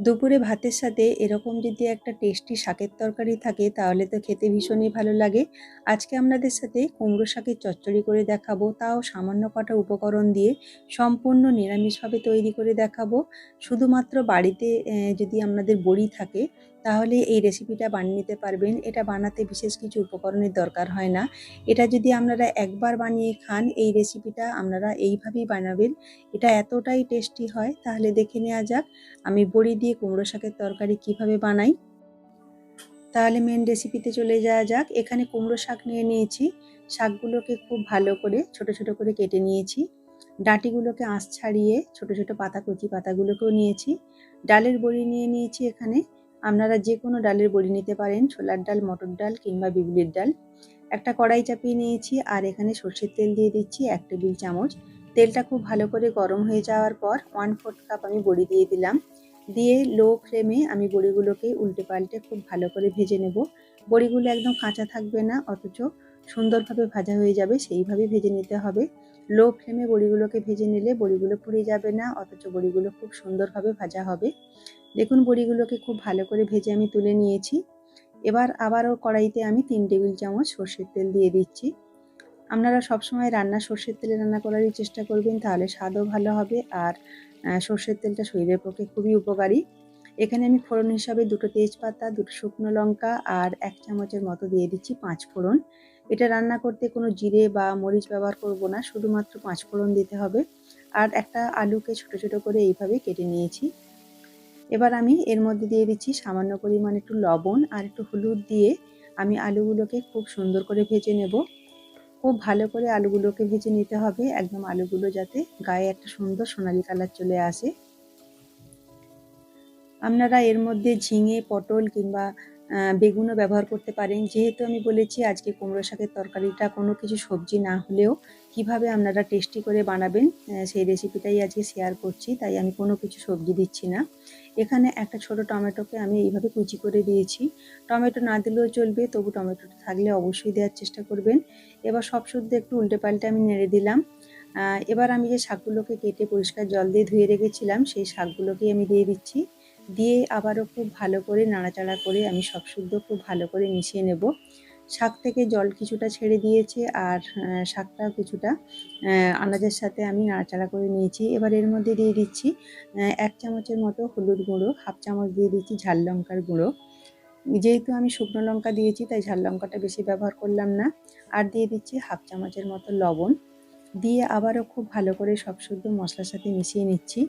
দুপুরে ভাতের সাথে এরকম যদি একটা টেস্টি শাকের তরকারি থাকে, তাহলে তো খেতে ভীষণই ভালো লাগে। আজকে আপনাদের সাথে কুমড়ো শাকের চচ্চড়ি করে দেখাবো, তাও সামান্য কটা উপকরণ দিয়ে সম্পূর্ণ নিরামিষভাবে তৈরি করে দেখাবো। শুধুমাত্র বাড়িতে যদি আপনাদের বড়ি থাকে তাহলে এই রেসিপিটা বানিয়ে নিতে পারবেন। এটা বানাতে বিশেষ কিছু উপকরণের দরকার হয় না। এটা যদি আপনারা একবার বানিয়ে খান, এই রেসিপিটা আপনারা এইভাবেই বানাবেন। এটা এতটাই টেস্টি হয়, তাহলে দেখে নেওয়া যাক আমি বড়ি দিয়ে কুমড়ো শাকের তরকারি কীভাবে বানাই। তাহলে মেন রেসিপিতে চলে যাওয়া যাক। এখানে কুমড়ো শাক নিয়ে নিয়েছি। শাকগুলোকে খুব ভালো করে ছোট ছোট করে কেটে নিয়েছি। ডাঁটিগুলোকে আঁশ ছাড়িয়ে ছোট ছোট পাতা কচি পাতাগুলোকেও নিয়েছি। ডালের বড়ি নিয়ে নিয়েছি এখানে। আপনারা যে কোনো ডালের বড়ি নিতে পারেন, ছোলার ডাল, মটর ডাল কিংবা বিউলির ডাল। একটা কড়াই চাপিয়ে নিয়েছি আর এখানে সর্ষের তেল দিয়ে দিচ্ছি এক টেবিল চামচ। তেলটা খুব ভালো করে গরম হয়ে যাওয়ার পর ওয়ান ফোর্থ কাপ আমি বড়ি দিয়ে দিলাম। দিয়ে লো ফ্লেমে আমি বড়িগুলোকে উল্টে পাল্টে খুব ভালো করে ভেজে নেব। বড়িগুলো একদম কাঁচা থাকবে না, অথচ সুন্দরভাবে ভাজা হয়ে যাবে সেইভাবে ভেজে নিতে হবে। লো ফ্লেমে বড়িগুলোকে ভেজে নিলে বড়িগুলো পুড়ে যাবে না, অথচ বড়িগুলো খুব সুন্দরভাবে ভাজা হবে। দেখুন বড়িগুলোকে খুব ভালো করে ভেজে আমি তুলে নিয়েছি। এবার আবারও কড়াইতে আমি তিন টেবিল চামচ সর্ষের তেল দিয়ে দিচ্ছি। আপনারা সবসময় রান্না সর্ষের তেলে রান্না করারই চেষ্টা করবেন, তাহলে স্বাদও ভালো হবে আর সর্ষের তেলটা শরীরের পক্ষে খুবই উপকারী। এখানে আমি ফোড়ন হিসাবে দুটো তেজপাতা, দুটো শুকনো লঙ্কা আর এক চামচের মতো দিয়ে দিচ্ছি পাঁচ ফোড়ন। এটা রান্না করতে কোনো জিরে বা মরিচ ব্যবহার করব না, শুধুমাত্র পাঁচ ফোড়ন দিতে হবে। আর একটা আলুকে ছোট ছোট করে এইভাবে কেটে নিয়েছি। এবার আমি এর মধ্যে দিয়ে দিচ্ছি সামান্য পরিমাণ একটু লবণ আর একটু হলুদ দিয়ে আমি আলুগুলোকে খুব সুন্দর করে ভেজে নেব। খুব ভালো করে আলুগুলোকে ভেজে নিতে হবে। একদম আলুগুলো যাতে গায়ে একটা সুন্দর সোনালি কালার চলে আসে। আপনারা এর মধ্যে ঝিঙে, পটল কিংবা বেগুনও ব্যবহার করতে পারেন। যেহেতু আমি বলেছি আজকে কুমড়ো শাকের তরকারিটা কোনো কিছু সবজি না হলেও কীভাবে আপনারা টেস্টি করে বানাবেন সেই রেসিপিটাই আজকে শেয়ার করছি, তাই আমি কোনো কিছু সবজি দিচ্ছি না। এখানে একটা ছোট টমেটোকে আমি এইভাবে কুচি করে দিয়েছি। টমেটো না দিলেও চলবে, তবু টমেটোটা থাকলে অবশ্যই দেওয়ার চেষ্টা করবেন। এবার সব শুদ্ধ একটু উল্টে পাল্টে আমি নেড়ে দিলাম। এবার আমি যে শাকগুলোকে কেটে পরিষ্কার জল দিয়ে ধুয়ে রেখেছিলাম, সেই শাকগুলোকেই আমি দিয়ে দিচ্ছি। দিয়ে আবারও খুব ভালো করে নাড়াচাড়া করে আমি সব শুদ্ধ খুব ভালো করে মিশিয়ে নেব। শাক থেকে জল কিছুটা ছেড়ে দিয়েছে আর শাকটা কিছুটা আনাজের সাথে আমি নাড়াচাড়া করে নিয়েছি। এবার এর মধ্যে দিয়ে দিচ্ছি এক চামচের মতো হলুদ গুঁড়ো, হাফ চামচ দিয়ে দিচ্ছি ঝাল লঙ্কার গুঁড়ো। যেহেতু আমি শুকনো লঙ্কা দিয়েছি, তাই ঝাল লঙ্কাটা বেশি ব্যবহার করলাম না। আর দিয়ে দিচ্ছি হাফ চামচের মতো লবণ। দিয়ে আবারও খুব ভালো করে সব শুদ্ধ মশলার সাথে মিশিয়ে নিচ্ছি।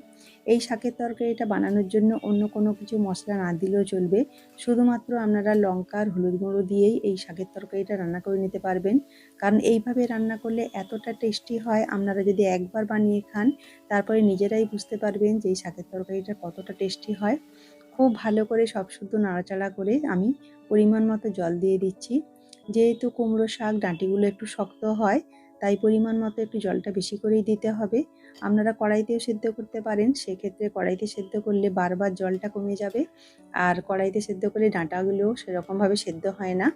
এই শাকের তরকারিটা বানানোর জন্য অন্য কোনো কিছু মশলা না দিলেও চলবে। শুধুমাত্র আপনারা লঙ্কা আর হলুদ গুঁড়ো দিয়েই এই শাকের তরকারিটা রান্না করে নিতে পারবেন। কারণ এইভাবে রান্না করলে এতটা টেস্টি হয়, আপনারা যদি একবার বানিয়ে খান, তারপরে নিজেরাই বুঝতে পারবেন যে এই শাকের তরকারিটা কতটা টেস্টি হয়। খুব ভালো করে সব শুদ্ধ নাড়াচাড়া করে আমি পরিমাণ মতো জল দিয়ে দিচ্ছি। যেহেতু কুমড়ো শাক, ডাঁটিগুলো একটু শক্ত হয় তাই পরিমাণ মতো একটু জলটা বেশি করেই দিতে হবে। আপনারা কড়াইতেও সেদ্ধ করতে পারেন, সেক্ষেত্রে কড়াইতে সেদ্ধ করলে বারবার জলটা কমে যাবে। আর কড়াইতে সেদ্ধ করলে ডাঁটাগুলো সেরকমভাবে সেদ্ধ হয় না।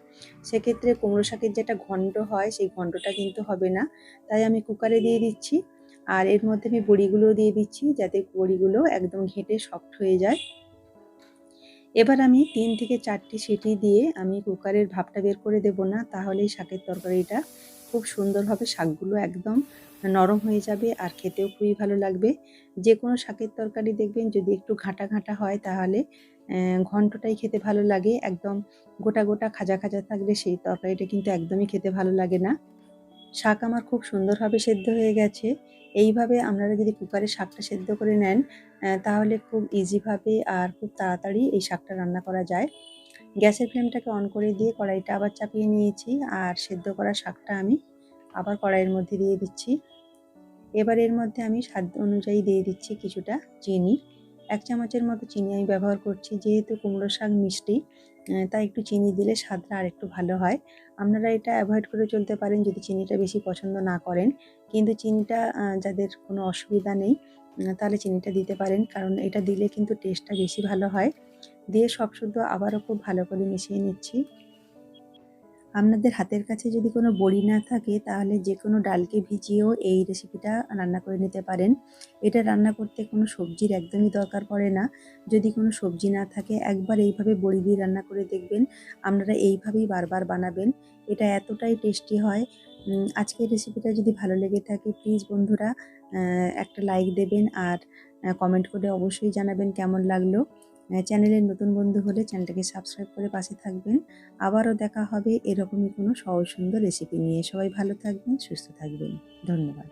সেক্ষেত্রে কুমড়ো শাকের যেটা ঘণ্ট হয়, সেই ঘণ্টটা কিন্তু হবে না। তাই আমি কুকারে দিয়ে দিচ্ছি। আর এর মধ্যে আমি বড়িগুলোও দিয়ে দিচ্ছি, যাতে বড়িগুলো একদম ঘেঁটে সফট হয়ে যায়। এবার আমি তিন থেকে চারটি সিটি দিয়ে আমি কুকারের ভাপটা বের করে দেব না, তাহলেই শাকের তরকারিটা খুব সুন্দরভাবে শাকগুলো একদম নরম হয়ে যাবে আর খেতেও খুবই ভালো লাগবে। যে কোনো শাকের তরকারি দেখবেন যদি একটু ঘাঁটা ঘাঁটা হয় তাহলে ঘন্টটাই খেতে ভালো লাগে। একদম গোটা গোটা খাজা খাজা থাকলে সেই তরকারিটা কিন্তু একদমই খেতে ভালো লাগে না। শাক আমার খুব সুন্দরভাবে সেদ্ধ হয়ে গেছে। এইভাবে আপনারা যদি কুকারে শাকটা সেদ্ধ করে নেন তাহলে খুব ইজিভাবে আর খুব তাড়াতাড়ি এই শাকটা রান্না করা যায়। গ্যাসের ফ্লেমটাকে অন করে দিয়ে কড়াইটা আবার চাপিয়ে নিয়েছি আর সেদ্ধ করা শাকটা আমি আবার কড়াইয়ের মধ্যে দিয়ে দিচ্ছি। এবার এর মধ্যে আমি স্বাদ অনুযায়ী দিয়ে দিচ্ছি কিছুটা চিনি। এক চামচের মতো চিনি আমি ব্যবহার করছি, যেহেতু কুমড়ো শাক মিষ্টি তাই একটু চিনি দিলে স্বাদটা আর একটু ভালো হয়। আপনারা এটা অ্যাভয়েড করে চলতে পারেন যদি চিনিটা বেশি পছন্দ না করেন। কিন্তু চিনিটা যাদের কোনো অসুবিধা নেই তাহলে চিনিটা দিতে পারেন। কারণ এটা দিলে কিন্তু টেস্টটা বেশি ভালো হয়। দিয়ে সব শুদ্ধ আবারও খুব ভালো করে মিশিয়ে নিচ্ছি। আপনাদের হাতের কাছে যদি কোনো বড়ি না থাকে, তাহলে যে কোনো ডালকে ভিজিয়েও এই রেসিপিটা রান্না করে নিতে পারেন। এটা রান্না করতে কোনো সবজির একদমই দরকার পড়ে না। যদি কোনো সবজি না থাকে, একবার এইভাবে বড়ি দিয়ে রান্না করে দেখবেন, আপনারা এইভাবেই বারবার বানাবেন। এটা এতটাই টেস্টি হয় আজকের রেসিপিটা যদি ভালো লেগে থাকে প্লিজ বন্ধুরা একটা লাইক দেবেন আর কমেন্ট করে অবশ্যই জানাবেন কেমন লাগল। চ্যানেলের নতুন বন্ধু হলে চ্যানেলটাকে সাবস্ক্রাইব করে পাশে থাকবেন। আবারও দেখা হবে এরকমই কোনো সহজ সুন্দর রেসিপি নিয়ে। সবাই ভালো থাকবেন, সুস্থ থাকবেন। ধন্যবাদ।